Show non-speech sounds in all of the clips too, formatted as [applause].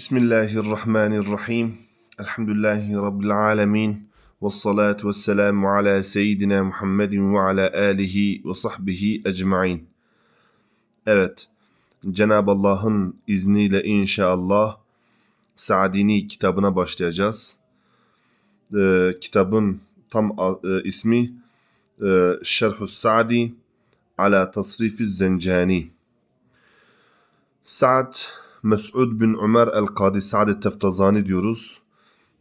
Bismillahirrahmanirrahim. Elhamdülillahi Rabbil alemin. Ve salatu ve selamu ala seyyidina Muhammedin ve ala alihi ve sahbihi ecma'in. Evet, Cenab-ı Allah'ın izniyle inşallah Sa'dini kitabına başlayacağız. Ee, kitabın tam e, ismi e, Şerhü Sa'di ala Tasrifi Zencani. Sa'd Mes'ud bin Ömer el-Kadi Sa'd Teftazani diyoruz.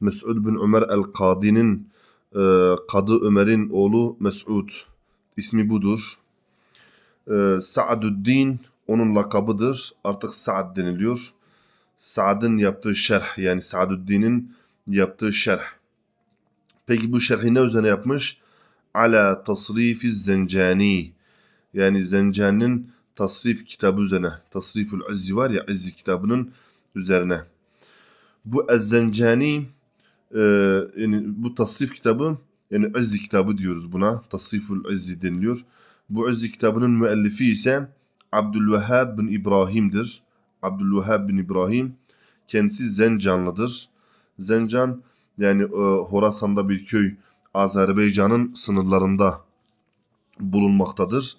Mes'ud bin Ömer el-Kadi'nin e, Kadı Ömer'in oğlu Mes'ud. İsmi budur. E, Sa'duddin onun lakabıdır. Artık Sa'd deniliyor. Sa'd'ın yaptığı şerh yani Sa'duddin'in yaptığı şerh. Peki bu şerhi ne üzerine yapmış? Ala tasrifi zencani. Yani Zencani'nin tasrif kitabı üzerine. Tasriful Azzi var ya Azzi kitabının üzerine. Bu Ez-Zencani e, yani bu tasrif kitabı yani Azzi kitabı diyoruz buna. Tasriful Azzi deniliyor. Bu Azzi kitabının müellifi ise Abdülvehhab bin İbrahim'dir. Abdülvehhab bin İbrahim kendisi Zencanlıdır. Zencan yani e, Horasan'da bir köy Azerbaycan'ın sınırlarında bulunmaktadır.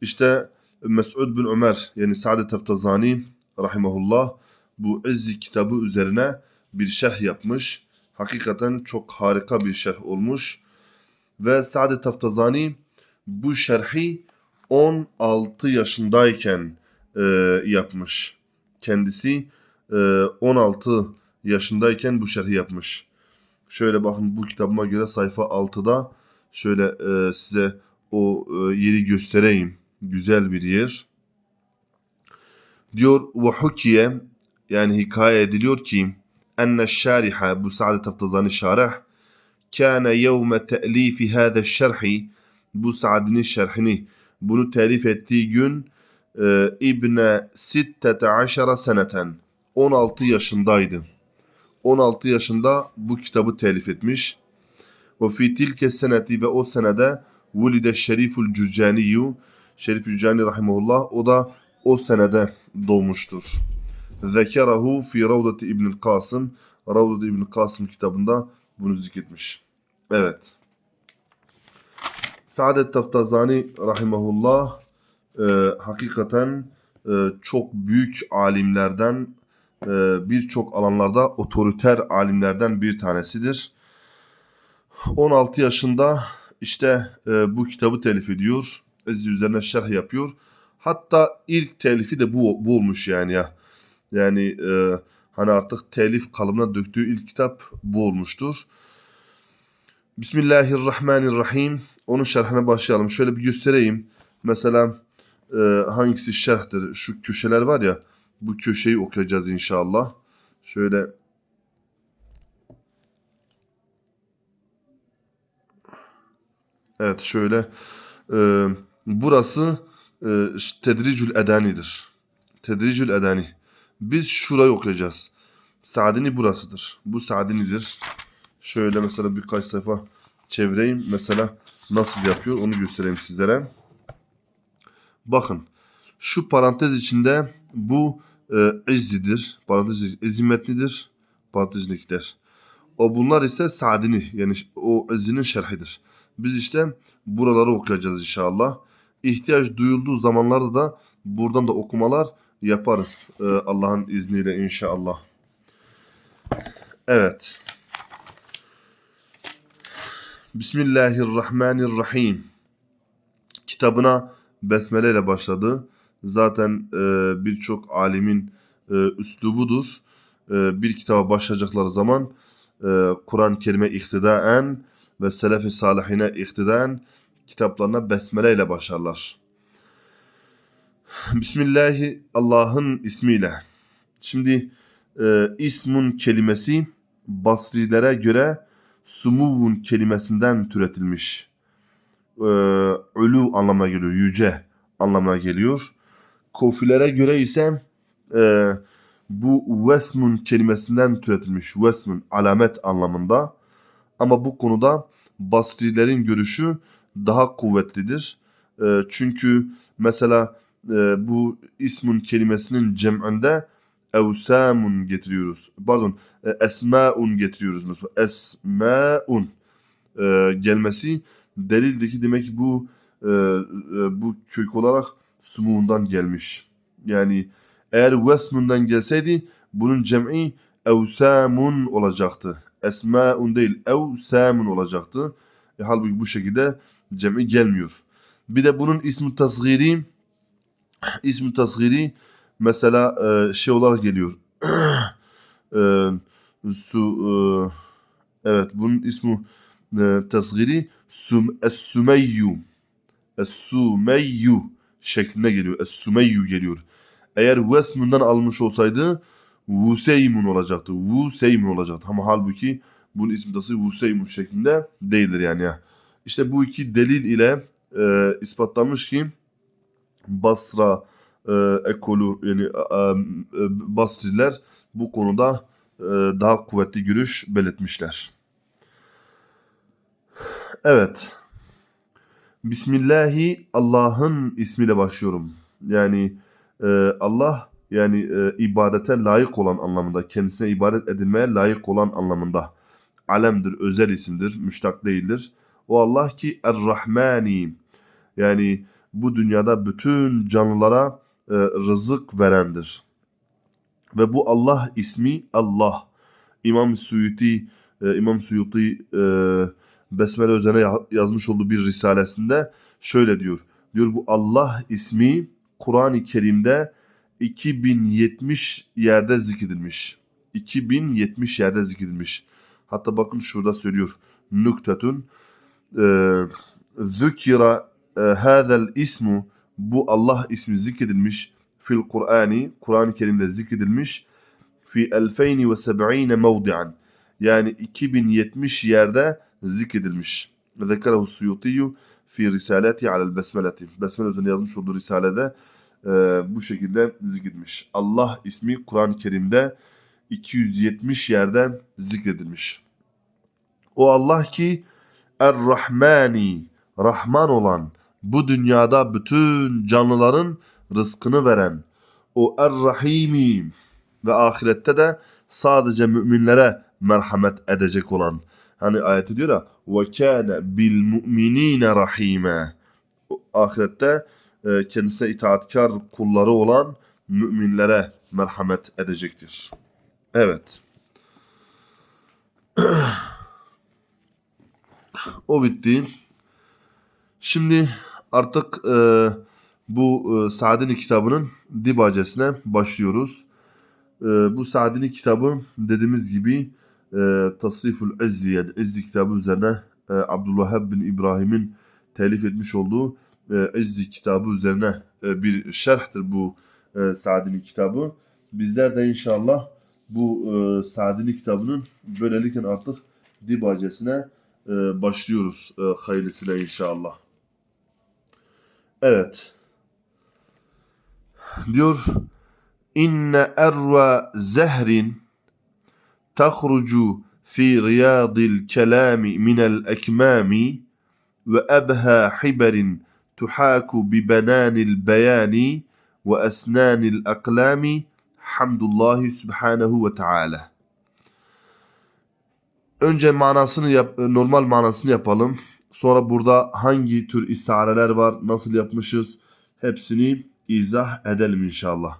İşte Mes'ud bin Ömer yani Sa'd Teftazani rahimahullah bu Ezzi kitabı üzerine bir şerh yapmış. Hakikaten çok harika bir şerh olmuş. Ve Sa'd Teftazani bu şerhi 16 yaşındayken e, yapmış. Kendisi e, 16 yaşındayken bu şerhi yapmış. Şöyle bakın bu kitabıma göre sayfa 6'da şöyle e, size o e, yeri göstereyim. Güzel bir yer. Diyor ve yani hikaye ediliyor ki enne şariha bu Sa'd Taftazani şarih kâne yevme te'lifi hâze şerhi bu Sa'd'nin şerhini bunu telif ettiği gün e, İbne 16 seneten 16 yaşındaydı. 16 yaşında bu kitabı telif etmiş. Ve fi tilke seneti ve o senede vulide Şeriful Cüccaniyu Şerif Cüccani rahimahullah o da o senede doğmuştur. Zekerahu fi Ravdati İbnül Kasım Ravdati İbnül Kasım kitabında bunu zikretmiş. Evet. Saadet Taftazani rahimahullah e, hakikaten e, çok büyük alimlerden e, birçok alanlarda otoriter alimlerden bir tanesidir. 16 yaşında işte e, bu kitabı telif ediyor. Ezzi üzerine şerh yapıyor. Hatta ilk telifi de bu, bu olmuş yani ya. Yani e, hani artık telif kalıbına döktüğü ilk kitap bu olmuştur. Bismillahirrahmanirrahim. Onun şerhine başlayalım. Şöyle bir göstereyim. Mesela e, hangisi şerhtir? Şu köşeler var ya. Bu köşeyi okuyacağız inşallah. Şöyle Evet şöyle e, burası e, Tedricül Edani'dir. Tedricül Edani. Biz şurayı okuyacağız. Sa'dini burasıdır. Bu Sa'dini'dir. Şöyle mesela birkaç sayfa çevireyim. Mesela nasıl yapıyor onu göstereyim sizlere. Bakın şu parantez içinde bu e, izzidir. Parantez ezimetlidir. Parantezlikler. O bunlar ise Sa'dini yani o ezinin şerhidir. Biz işte buraları okuyacağız inşallah. İhtiyaç duyulduğu zamanlarda da buradan da okumalar yaparız ee, Allah'ın izniyle inşallah. Evet. Bismillahirrahmanirrahim. Kitabına besmele ile başladı. Zaten e, birçok alimin e, üslubudur. E, bir kitaba başlayacakları zaman e, Kur'an-ı Kerim'e iktidaen ve Selefi Salihine iktidaen kitaplarına besmele ile başlarlar. [sighs] Bismillahi Allah'ın ismiyle. Şimdi e, ismun kelimesi Basrilere göre sumuvun kelimesinden türetilmiş. E, ölü anlamına geliyor, yüce anlamına geliyor. Kofilere göre ise e, bu vesmun kelimesinden türetilmiş. Vesmun alamet anlamında. Ama bu konuda Basrilerin görüşü daha kuvvetlidir. E, çünkü mesela e, bu ismun kelimesinin cem'inde Evsamun getiriyoruz. Pardon. e, Esmaun getiriyoruz. Mesela esmaun e, gelmesi delildeki demek ki bu e, e, bu kök olarak sumundan gelmiş. Yani eğer vesmundan gelseydi bunun cem'i evsamun olacaktı. Esmaun değil evsamun olacaktı. E, halbuki bu şekilde cem'i gelmiyor. Bir de bunun ismi tasgiri ismi tasgiri mesela e, şey olarak geliyor. [clears throat] e, su e, evet bunun ismi e, tasgiri sum es-sumeyyu es-sumeyyu şeklinde geliyor. Es-sumeyyu geliyor. Eğer vesmundan almış olsaydı Vuseymun olacaktı. Vuseymun olacaktı. Ama halbuki bunun ismi tasgiri Vuseymun şeklinde değildir yani. İşte bu iki delil ile e, ispatlanmış ki Basra e, ekolü yani e, e, Basriler bu konuda e, daha kuvvetli görüş belirtmişler. Evet. Bismillahi Allah'ın ismiyle başlıyorum. Yani e, Allah yani e, ibadete layık olan anlamında, kendisine ibadet edilmeye layık olan anlamında. Alemdir, özel isimdir, müştak değildir. O Allah ki Er-Rahmani yani bu dünyada bütün canlılara e, rızık verendir. Ve bu Allah ismi Allah. İmam Suyuti e, İmam Suyuti e, Besmele üzerine ya- yazmış olduğu bir risalesinde şöyle diyor. Diyor bu Allah ismi Kur'an-ı Kerim'de 2070 yerde zikredilmiş. 2070 yerde zikredilmiş. Hatta bakın şurada söylüyor. Nüktetun zükira e, hazel ismu bu Allah ismi zikredilmiş fil Kur'ani Kur'an-ı Kerim'de zikredilmiş fi 2070 mevdi'an yani 2070 yerde zikredilmiş. Zekerahu Suyutiyu fi risaleti alel besmeleti. Besmele üzerine yazmış olduğu risalede e, bu şekilde zikredilmiş. Allah ismi Kur'an-ı Kerim'de 270 yerde zikredilmiş. O Allah ki Er-Rahmani, Rahman olan, bu dünyada bütün canlıların rızkını veren, o Er-Rahimi ve ahirette de sadece müminlere merhamet edecek olan. Hani ayet diyor ya ve kana bil mu'minina rahime. Ahirette e, kendisine itaatkar kulları olan müminlere merhamet edecektir. Evet. [clears throat] O bitti. Şimdi artık e, bu e, Sa'dini kitabının dibacesine başlıyoruz. E, bu Sa'dini kitabı dediğimiz gibi e, Tasriful Ezzi yani Ezzi kitabı üzerine e, Abdülvahhab bin İbrahim'in telif etmiş olduğu e, Ezzi kitabı üzerine e, bir şerhtir bu e, Sa'dini kitabı. Bizler de inşallah bu e, Sa'dini kitabının böylelikle artık dibacesine e, başlıyoruz e, hayırlısıyla inşallah. Evet. Diyor İnne erva zehrin tahrucu fi riyadil kelami minel ekmami ve ebha hiberin tuhaku bi benanil beyani ve esnanil aklami hamdullahi subhanahu ve teala. Önce manasını yap, normal manasını yapalım. Sonra burada hangi tür istiareler var, nasıl yapmışız hepsini izah edelim inşallah.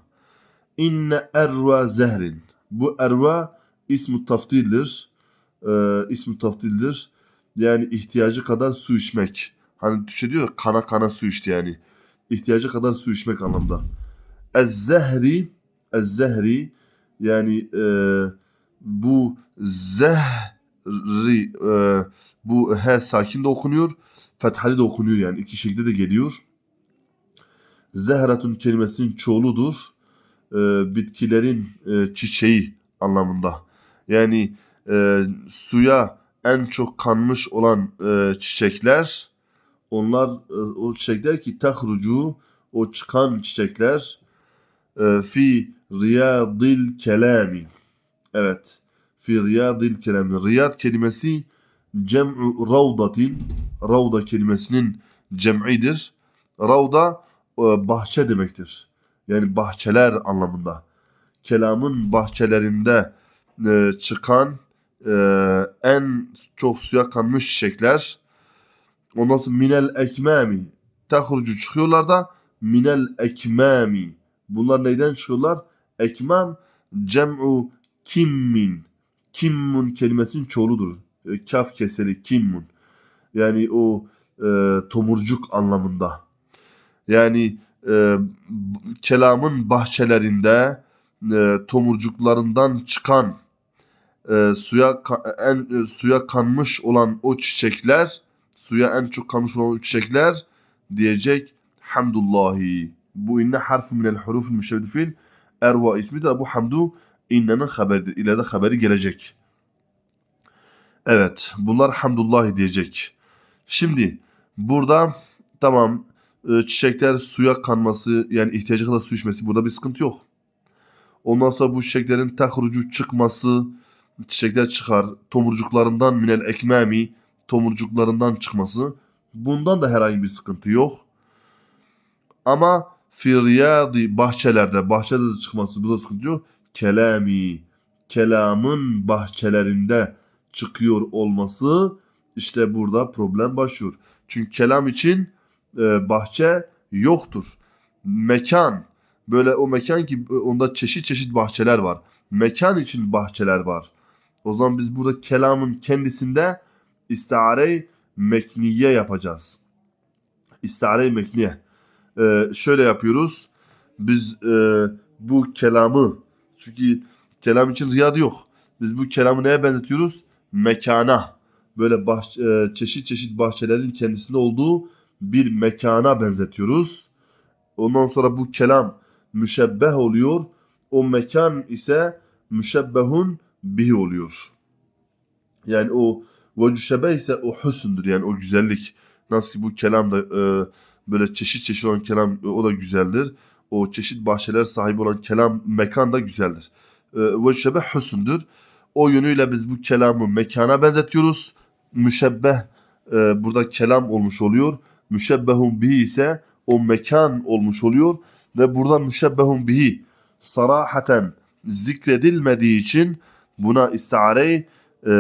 İnne erva zehrin. Bu erva ismu taftildir. Ee, ismu taftildir. Yani ihtiyacı kadar su içmek. Hani Türkçe diyor ya, kana kana su içti yani. İhtiyacı kadar su içmek anlamda. Ez-zehri Ez-zehri yani e, bu zehri e, bu he sakin de okunuyor. Fethali de okunuyor yani. iki şekilde de geliyor. Zehratun kelimesinin çoğuludur. E, bitkilerin e, çiçeği anlamında. Yani e, suya en çok kanmış olan e, çiçekler onlar e, o çiçekler ki tahrucu o çıkan çiçekler e, fi riyadil kelami. Evet. Fi riyadil kelami. Riyad kelimesi cem'u ravdatin. Ravda kelimesinin cem'idir. Ravda e, bahçe demektir. Yani bahçeler anlamında. kelamın bahçelerinde e, çıkan e, en çok suya kanmış çiçekler. Ondan sonra minel ekmami. Tehrucu çıkıyorlar da minel ekmami. Bunlar neyden çıkıyorlar? Ekmam cem'u kimmin. Kimmun kelimesinin çoğuludur. E, kaf keseli kimmun. Yani o e, tomurcuk anlamında. Yani e, kelamın bahçelerinde e, tomurcuklarından çıkan e, suya en e, suya kanmış olan o çiçekler, suya en çok kanmış olan o çiçekler diyecek hamdullahi. Bu inne harfu minel hurufil müşeddifin erva ismidir. Bu hamdu innenin haberidir. İleride haberi gelecek. Evet, bunlar hamdullahi diyecek. Şimdi burada tamam e, çiçekler suya kanması yani ihtiyacı kadar su içmesi burada bir sıkıntı yok. Ondan sonra bu çiçeklerin tahrucu çıkması, çiçekler çıkar, tomurcuklarından minel ekmami, tomurcuklarından çıkması. Bundan da herhangi bir sıkıntı yok. Ama firyadi bahçelerde, bahçede de çıkması burada sıkıntı yok. Kelami, kelamın bahçelerinde çıkıyor olması işte burada problem başlıyor. Çünkü kelam için e, bahçe yoktur. Mekan, böyle o mekan ki e, onda çeşit çeşit bahçeler var. Mekan için bahçeler var. O zaman biz burada kelamın kendisinde istare mekniye yapacağız. İstare mekniye. Ee, şöyle yapıyoruz. Biz e, bu kelamı çünkü kelam için riyadı yok. Biz bu kelamı neye benzetiyoruz? Mekana. Böyle bahç- e, çeşit çeşit bahçelerin kendisinde olduğu bir mekana benzetiyoruz. Ondan sonra bu kelam müşebbeh oluyor. O mekan ise müşebbehun bihi oluyor. Yani o vecü ise o hüsündür yani o güzellik. Nasıl ki bu kelam da e, böyle çeşit çeşit olan kelam o da güzeldir. O çeşit bahçeler sahibi olan kelam mekan da güzeldir. E, vecü şebeh hüsündür. O yönüyle biz bu kelamı mekana benzetiyoruz. Müşebbeh e, burada kelam olmuş oluyor. Müşebbehun bihi ise o mekan olmuş oluyor. Ve burada müşebbehun bihi sarahaten zikredilmediği için buna istare e,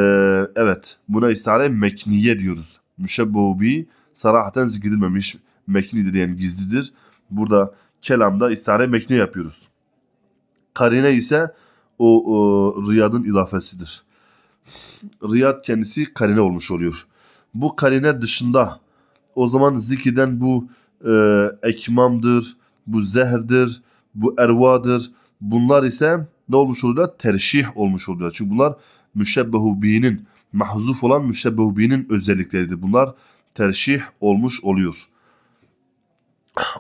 evet buna istare mekniye diyoruz. Müşebbehu bihi sarahaten zikredilmemiş meknidir yani gizlidir. Burada kelamda istare mekni yapıyoruz. Karine ise o, o riyadın ilafesidir. Riyad kendisi karine olmuş oluyor. Bu karine dışında o zaman zikreden bu e, ekmamdır, bu zehirdir, bu ervadır. Bunlar ise ne olmuş oluyor? Terşih olmuş oluyor. Çünkü bunlar müşebbehu bi'nin mahzuf olan müşebbehu bi'nin özellikleridir. Bunlar terşih olmuş oluyor.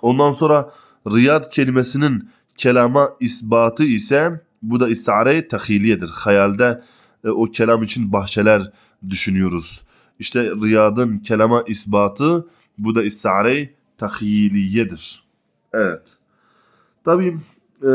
Ondan sonra riyad kelimesinin kelama isbatı ise bu da istare tahiliyedir. Hayalde e, o kelam için bahçeler düşünüyoruz. İşte riyadın kelama isbatı bu da istare tahiliyedir. Evet. Tabii e,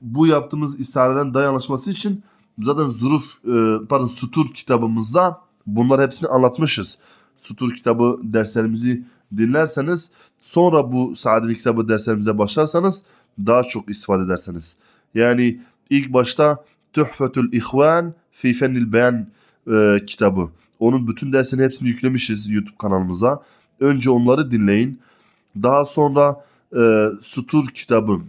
bu yaptığımız istarelerin dayanışması için zaten zuruf e, pardon sutur kitabımızda bunlar hepsini anlatmışız. Sutur kitabı derslerimizi dinlerseniz sonra bu Saadet'in kitabı derslerimize başlarsanız daha çok istifade ederseniz. Yani ilk başta Tuhfetül İhvan fi Fennil Beyan e, kitabı. Onun bütün derslerini hepsini yüklemişiz YouTube kanalımıza. Önce onları dinleyin. Daha sonra e, Sutur kitabı.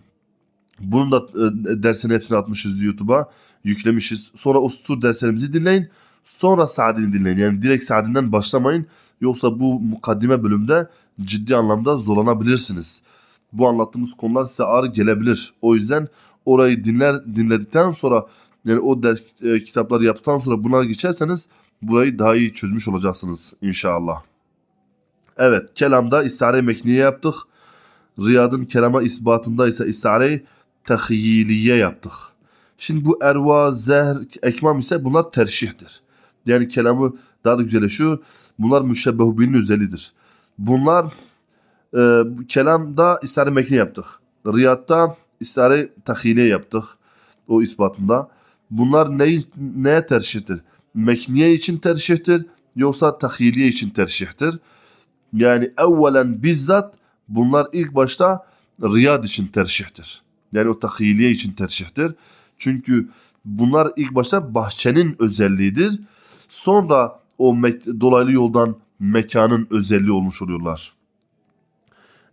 Bunun da e, dersini hepsini atmışız YouTube'a. Yüklemişiz. Sonra o Sutur derslerimizi dinleyin. Sonra Saadet'i dinleyin. Yani direkt Saadet'den başlamayın. Yoksa bu mukaddime bölümde ciddi anlamda zorlanabilirsiniz. Bu anlattığımız konular size ağır gelebilir. O yüzden orayı dinler dinledikten sonra yani o ders e, kitapları yaptıktan sonra buna geçerseniz burayı daha iyi çözmüş olacaksınız inşallah. Evet, kelamda istare mekniye yaptık. Riyadın kelama isbatında ise istare tahyiliye yaptık. Şimdi bu erva, zehr, ekmam ise bunlar terşihtir. Yani kelamı daha da güzelleşiyor. Bunlar müşebbehu binin özellidir. Bunlar e, kelamda istare mekni yaptık. Riyadda istare tahyiliye yaptık. O ispatında. Bunlar ne, neye terşihtir? Mekniye için terşihtir yoksa tahyiliye için terşihtir. Yani evvelen bizzat bunlar ilk başta riyad için terşihtir. Yani o tahyiliye için terşihtir. Çünkü bunlar ilk başta bahçenin özelliğidir. Sonra o mek- dolaylı yoldan mekanın özelliği olmuş oluyorlar.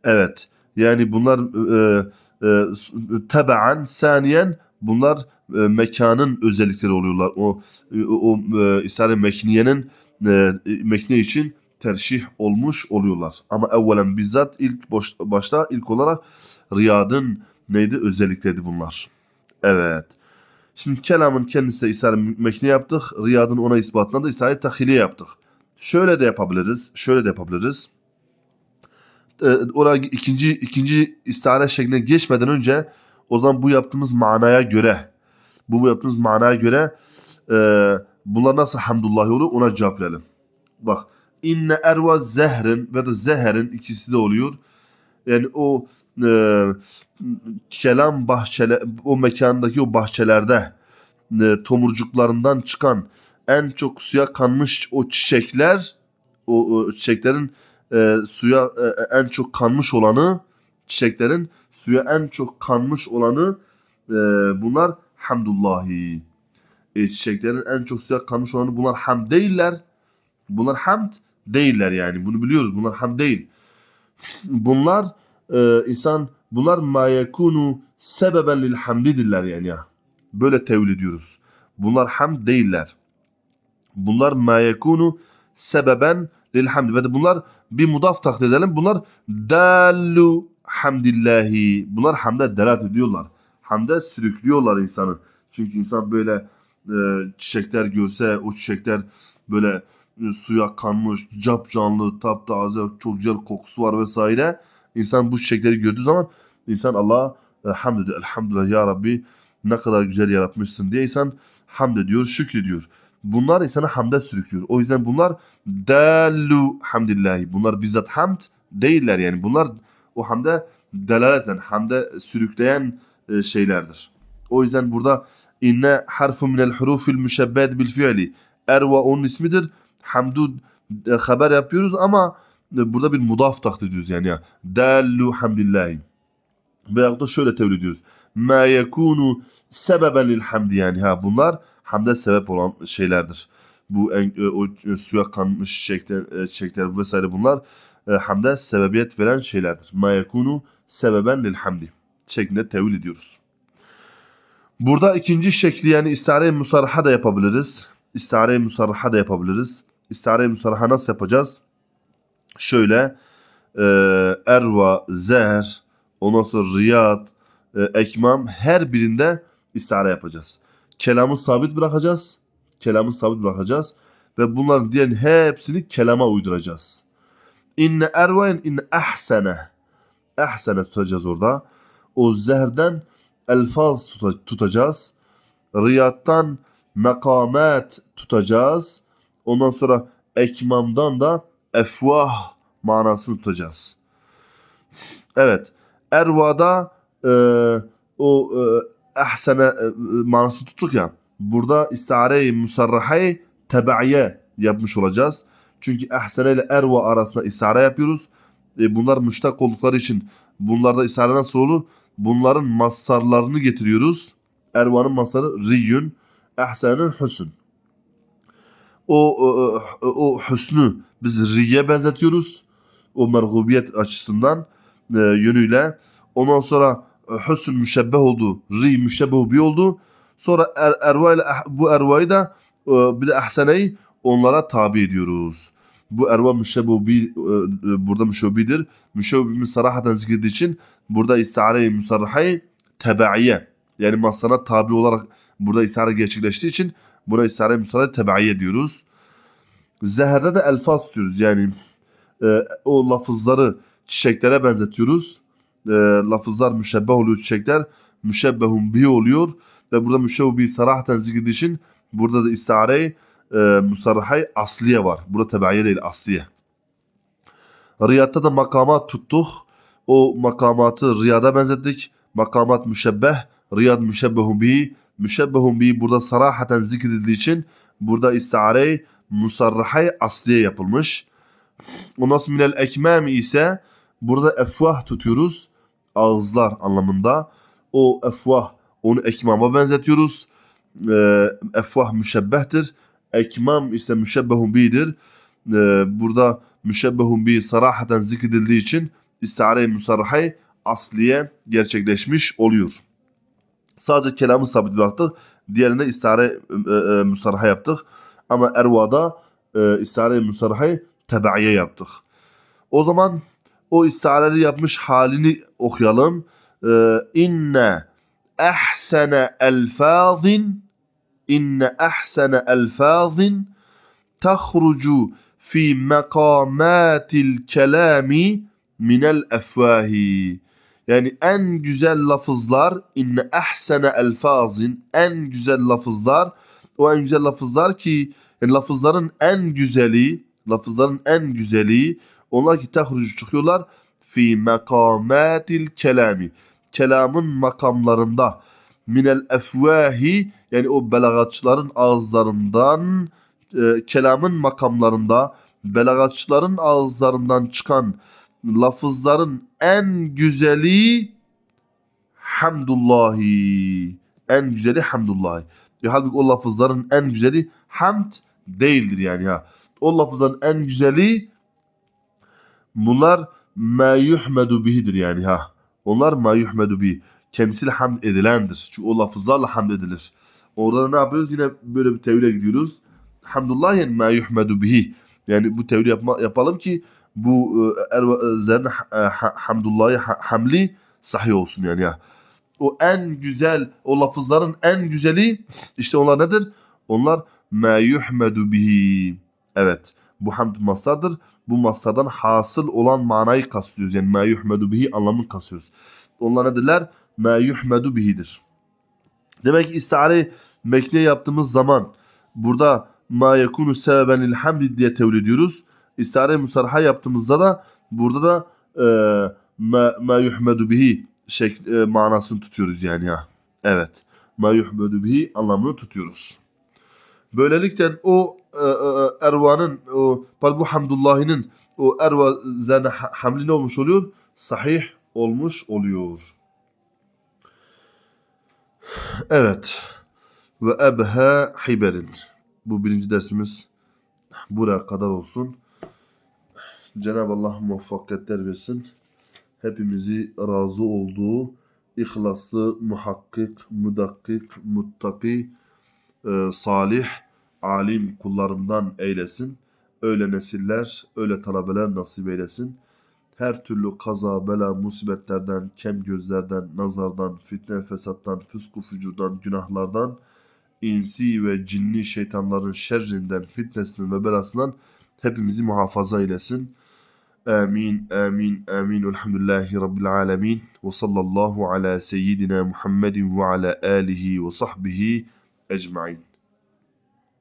Evet. Yani bunlar e, e, tebaan saniyen bunlar e, mekanın özellikleri oluyorlar. O e, o e, İsrail mekniyenin e, mekne için terşih olmuş oluyorlar. Ama evvelen bizzat ilk boş, başta ilk olarak Riyad'ın neydi özellikleri bunlar. Evet. Şimdi kelamın kendisi İsrail mekne yaptık. Riyad'ın ona ispatına da İsrail tahiliye yaptık. Şöyle de yapabiliriz. Şöyle de yapabiliriz. Ee, oraya ikinci ikinci istihare şekline geçmeden önce o zaman bu yaptığımız manaya göre bu yaptığımız manaya göre e, bunlar nasıl hamdullah olur ona cevap verelim. Bak inne erva zehrin ve de zeherin ikisi de oluyor. Yani o e, kelam bahçeler o mekandaki o bahçelerde e, tomurcuklarından çıkan en çok suya kanmış o çiçekler o, o çiçeklerin e, suya e, en çok kanmış olanı çiçeklerin suya en çok kanmış olanı e, bunlar hamdullahi. E, çiçeklerin en çok suya kanmış olanı bunlar ham değiller. Bunlar hamd değiller yani. Bunu biliyoruz. Bunlar ham değil. Bunlar e, insan bunlar ma sebeben lil hamdidirler yani ya. Böyle tevil ediyoruz. Bunlar ham değiller. Bunlar ma sebeben lil hamd. Ve de bunlar bir mudaf takdir edelim. Bunlar dallu hamdillahi. Bunlar hamde delat ediyorlar. Hamde sürüklüyorlar insanı. Çünkü insan böyle e, çiçekler görse o çiçekler böyle e, suya kanmış, cap canlı, taptaze, çok güzel kokusu var vesaire. İnsan bu çiçekleri gördüğü zaman insan Allah'a e, hamd ediyor. Elhamdülillah ya Rabbi ne kadar güzel yaratmışsın diye insan hamd ediyor, şükrediyor. Bunlar insanı hamde sürüklüyor. O yüzden bunlar dallu hamdillahi. Bunlar bizzat hamd değiller yani. Bunlar o hamde delalet eden, hamde sürükleyen e, şeylerdir. O yüzden burada inne harfu minel hurufil müşebbed bil fiili. Erva onun ismidir. Hamdu e, haber yapıyoruz ama burada bir mudaf takdir ediyoruz yani ya. Dallu hamdillahi. Veyahut da şöyle tevil ediyoruz. Ma yekunu sebeben lil hamdi yani ha bunlar hamde sebep olan şeylerdir. Bu en, e, o e, suya kanmış çiçekler, e, çiçekler vesaire bunlar e, hamde sebebiyet veren şeylerdir. Ma yekunu sebeben lil hamdi şeklinde tevil ediyoruz. Burada ikinci şekli yani istare-i musarraha da yapabiliriz. İstare-i musarraha da yapabiliriz. İstare-i musarraha nasıl yapacağız? Şöyle e, erva, zer, ondan sonra riyad, e, ekmam her birinde istare yapacağız. Kelamı sabit bırakacağız. Kelamı sabit bırakacağız. Ve bunların diğer hepsini kelama uyduracağız. İnne ervayn inne ahsene. Ahsene tutacağız orada. O zerden elfaz tuta- tutacağız. Riyattan mekamet tutacağız. Ondan sonra ekmamdan da efvah manasını tutacağız. Evet. Erva'da e, o e, ahsene e, manası tuttuk ya. Burada istare-i musarrahayı tebaiye yapmış olacağız. Çünkü ahsene ile erva arasında istare yapıyoruz. E, bunlar müştak oldukları için bunlarda istare nasıl olur? Bunların masarlarını getiriyoruz. Erva'nın masarı riyün, ahsenenin hüsn. O, o, o hüsnü biz riye benzetiyoruz. O merhubiyet açısından e, yönüyle. Ondan sonra e, hüsn müşebbeh oldu. Ri müşebbeh bir oldu. Sonra er, erva ile ah- bu ervayı da e, bir de ahseneyi onlara tabi ediyoruz. Bu erva müşebbebi e, e, burada müşebbidir. Müşebbimi sarahaten zikredildiği için burada istare-i musarrahayı tebaiye yani masana tabi olarak burada istare gerçekleştiği için buna istare-i musarrahayı tebaiye diyoruz. Zeherde de elfaz sürüyoruz yani e, o lafızları çiçeklere benzetiyoruz. E, lafızlar müşebbeh oluyor çiçekler. Müşebbehun bi oluyor. Ve burada müşebbeh bi sarahaten zikredildiği için burada da istare e, musarrahay asliye var. Burada tebaiye değil asliye. Riyatta da makamat tuttuk. O makamatı riyada benzettik. Makamat müşebbeh. Riyad müşebbehun bi. Müşebbehun bi burada sarahaten zikredildiği için burada istare musarrahay asliye yapılmış. Ondan sonra minel ekmem ise burada efvah tutuyoruz. Ağızlar anlamında. O efvah, Onu ekmama benzetiyoruz. Ee, efvah müşebbehtir. Ekmam ise müşebbehun bi'dir. Ee, burada müşebbehun bi sarahaten zikredildiği için istare-i musarrahay asliye gerçekleşmiş oluyor. Sadece kelamı sabit bıraktık. Diğerine istare e, e, musarraha yaptık. Ama ervada e, istare-i musarrahayı tebaiye yaptık. O zaman o istareleri yapmış halini okuyalım. Ee, inne ahsene elfazin inne ahsene elfazin tahrucu fi makamatil kelami minel efvahi. Yani en güzel lafızlar inne ahsene elfazin en güzel lafızlar o en güzel lafızlar ki yani lafızların en güzeli lafızların en güzeli onlar ki tahrucu çıkıyorlar fi makamatil kelami kelamın makamlarında. Minel efvahi yani o belagatçıların ağızlarından e, kelamın makamlarında belagatçıların ağızlarından çıkan lafızların en güzeli hamdullahi. En güzeli hamdullahi. E, halbuki o lafızların en güzeli hamd değildir yani ha. O lafızların en güzeli bunlar ma yuhmedu bihidir yani ha. Onlar ma yuhmedu bihi. Kendisiyle hamd edilendir. Çünkü o lafızlarla hamd edilir. Orada da ne yapıyoruz? Yine böyle bir tevhile gidiyoruz. Hamdullah yani ma yuhmedu bihi. Yani bu tevhid yapma, yapalım ki bu e, erva- e, ha- e, ha- hamdullahi ha- hamli sahih olsun yani ya. O en güzel, o lafızların en güzeli işte onlar nedir? Onlar ma yuhmedu bihi. Evet. Bu hamd mastardır. Bu mastardan hasıl olan manayı kastıyoruz. Yani ma yuhmedu bihi anlamını kastıyoruz. Onlar nedirler? Ma yuhmedu bihidir. Demek ki istihare mekniye yaptığımız zaman burada ma yekunu sebeben lil diye tevil ediyoruz. İstihare musarha yaptığımızda da burada da e, ma, yuhmedu bihi şek, e, manasını tutuyoruz yani ya. Evet. Ma yuhmedu bihi anlamını tutuyoruz. Böylelikle o e, e, ervanın o pardon, bu hamdullahinin o erva ha- hamli ne olmuş oluyor? Sahih olmuş oluyor. Evet. Ve ebha hiberin. Bu birinci dersimiz buraya kadar olsun. Cenab-ı Allah muvaffakiyetler versin. Hepimizi razı olduğu ihlaslı, muhakkik, mudakkik, muttaki, e, salih, alim kullarından eylesin. Öyle nesiller, öyle talebeler nasip eylesin. Her türlü kaza, bela, musibetlerden, kem gözlerden, nazardan, fitne, fesattan, fısku, fücurdan, günahlardan, insi ve cinni şeytanların şerrinden, fitnesinden ve belasından hepimizi muhafaza eylesin. Amin, amin, amin. Elhamdülillahi Rabbil alemin. Ve sallallahu ala seyyidina Muhammedin ve ala alihi ve sahbihi ecmain.